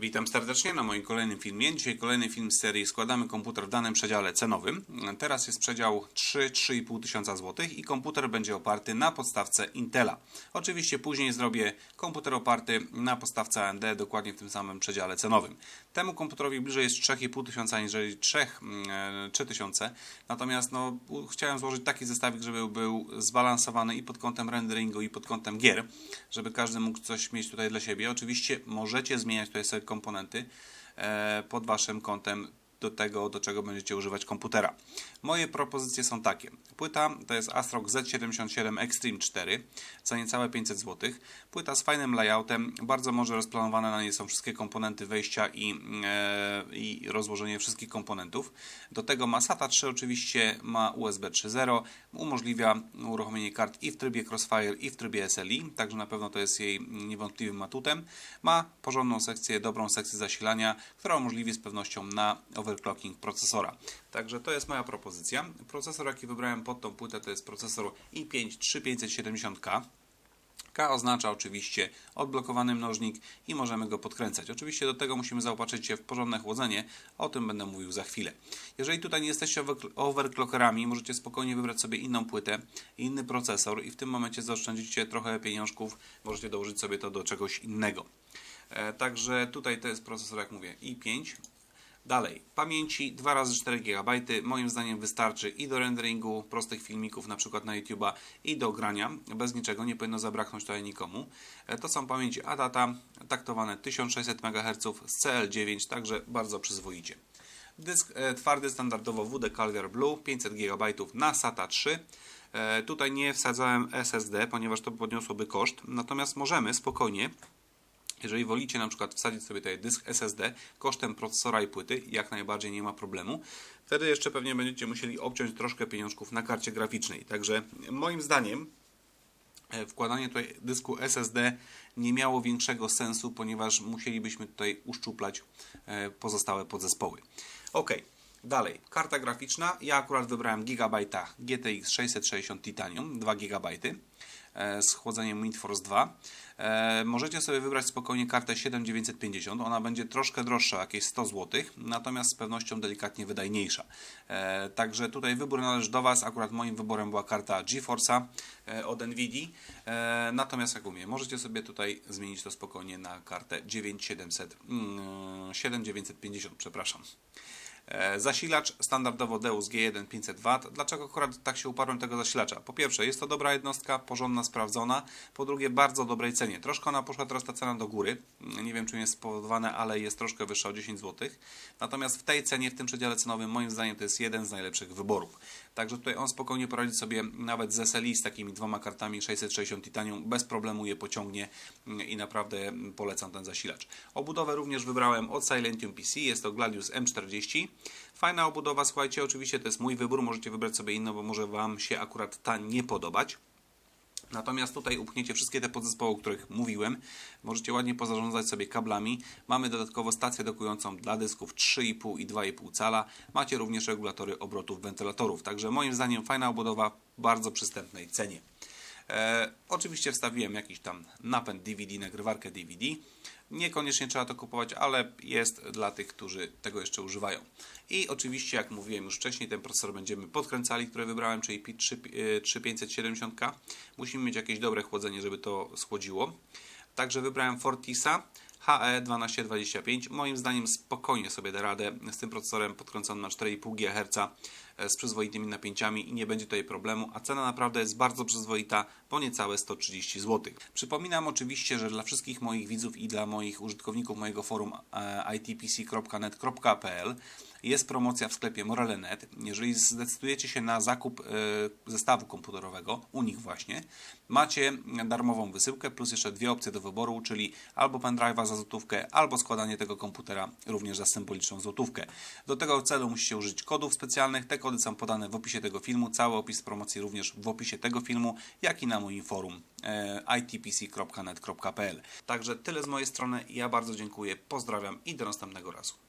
Witam serdecznie na moim kolejnym filmie. Dzisiaj kolejny film z serii Składamy komputer w danym przedziale cenowym. Teraz jest przedział 3-3,5 tysiąca złotych i komputer będzie oparty na podstawce Intela. Oczywiście później zrobię komputer oparty na podstawce AMD dokładnie w tym samym przedziale cenowym. Temu komputerowi bliżej jest 3,5 tysiąca aniżeli 3, mm, 3 tysiące. Natomiast no, chciałem złożyć taki zestawik, żeby był zbalansowany i pod kątem renderingu i pod kątem gier, żeby każdy mógł coś mieć tutaj dla siebie. Oczywiście możecie zmieniać tutaj sobie komponenty e, pod waszym kątem do tego, do czego będziecie używać komputera. Moje propozycje są takie. Płyta to jest Astrock Z77 Extreme 4 za niecałe 500 zł. Płyta z fajnym layoutem, bardzo może rozplanowane na niej są wszystkie komponenty wejścia i, e, i rozłożenie wszystkich komponentów. Do tego ma SATA 3 oczywiście, ma USB 3.0, umożliwia uruchomienie kart i w trybie Crossfire i w trybie SLI, także na pewno to jest jej niewątpliwym atutem. Ma porządną sekcję, dobrą sekcję zasilania, która umożliwi z pewnością na overclocking procesora. Także to jest moja propozycja. Procesor jaki wybrałem pod tą płytę to jest procesor i5 3570K. K oznacza oczywiście odblokowany mnożnik i możemy go podkręcać. Oczywiście do tego musimy zaopatrzyć się w porządne chłodzenie, o tym będę mówił za chwilę. Jeżeli tutaj nie jesteście overcl- overclockerami, możecie spokojnie wybrać sobie inną płytę, inny procesor i w tym momencie zaoszczędzicie trochę pieniążków, możecie dołożyć sobie to do czegoś innego. E, także tutaj to jest procesor, jak mówię, i5. Dalej, pamięci 2 razy 4 GB moim zdaniem wystarczy i do renderingu prostych filmików, na przykład na YouTube'a, i do grania. Bez niczego nie powinno zabraknąć tutaj nikomu. E, To są pamięci ADATA, taktowane 1600 MHz z CL9, także bardzo przyzwoicie. Dysk e, twardy standardowo WD Calver Blue 500 GB na SATA 3. E, tutaj nie wsadzałem SSD, ponieważ to podniosłoby koszt, natomiast możemy spokojnie jeżeli wolicie na przykład wsadzić sobie tutaj dysk SSD kosztem procesora i płyty, jak najbardziej nie ma problemu. Wtedy jeszcze pewnie będziecie musieli obciąć troszkę pieniążków na karcie graficznej. Także moim zdaniem e, wkładanie tutaj dysku SSD nie miało większego sensu, ponieważ musielibyśmy tutaj uszczuplać e, pozostałe podzespoły. Ok, dalej. Karta graficzna. Ja akurat wybrałem Gigabyte'a GTX 660 Titanium 2 GB e, z chłodzeniem WindForce 2. E, Możecie sobie wybrać spokojnie kartę 7950. Ona będzie troszkę droższa, jakieś 100 zł, natomiast z pewnością delikatnie wydajniejsza. E, Także tutaj wybór należy do Was. Akurat moim wyborem była karta GeForce'a e, od Nvidia. E, Natomiast jak mówię, możecie sobie tutaj zmienić to spokojnie na kartę 9700, mm, 7950, przepraszam. E, Zasilacz standardowo Deus G1 500W. Dlaczego akurat tak się uparłem tego zasilacza? Po pierwsze, jest to dobra jednostka, porządna, sprawdzona. Po drugie, bardzo dobrej cenie. Troszkę ona poszła teraz ta cena do góry. Nie wiem, czym jest spowodowane, ale jest troszkę wyższa o 10 zł. Natomiast w tej cenie, w tym przedziale cenowym, moim zdaniem to jest jeden z najlepszych wyborów. Także tutaj on spokojnie poradzi sobie nawet z SLI z takimi dwoma kartami 660 Titanium. Bez problemu je pociągnie i naprawdę polecam ten zasilacz. Obudowę również wybrałem od Silentium PC. Jest to Gladius M40. Fajna obudowa, słuchajcie, oczywiście to jest mój wybór, możecie wybrać sobie inną, bo może Wam się akurat ta nie podobać. Natomiast tutaj upchniecie wszystkie te podzespoły, o których mówiłem. Możecie ładnie pozarządzać sobie kablami. Mamy dodatkowo stację dokującą dla dysków 3,5 i 2,5 cala. Macie również regulatory obrotów wentylatorów. Także moim zdaniem fajna obudowa w bardzo przystępnej cenie. E, oczywiście wstawiłem jakiś tam napęd DVD, nagrywarkę DVD. Niekoniecznie trzeba to kupować, ale jest dla tych, którzy tego jeszcze używają. I oczywiście, jak mówiłem już wcześniej, ten procesor będziemy podkręcali, który wybrałem, czyli PIT 3, e, 3570K. Musimy mieć jakieś dobre chłodzenie, żeby to schłodziło. Także wybrałem Fortisa HE 1225. Moim zdaniem spokojnie sobie da radę z tym procesorem podkręconym na 4,5 GHz e, z przyzwoitymi napięciami i nie będzie tutaj problemu, a cena naprawdę jest bardzo przyzwoita, bo niecałe 130 zł. Przypominam oczywiście, że dla wszystkich moich widzów i dla moich użytkowników mojego forum e, itpc.net.pl jest promocja w sklepie Morale.net. Jeżeli zdecydujecie się na zakup e, zestawu komputerowego, u nich właśnie, macie darmową wysyłkę plus jeszcze dwie opcje do wyboru, czyli albo pendrive'a za złotówkę, albo składanie tego komputera również za symboliczną złotówkę. Do tego celu musicie użyć kodów specjalnych. Te kody są podane w opisie tego filmu. Cały opis promocji również w opisie tego filmu, jak i na moim forum e, itpc.net.pl. Także tyle z mojej strony. Ja bardzo dziękuję, pozdrawiam i do następnego razu.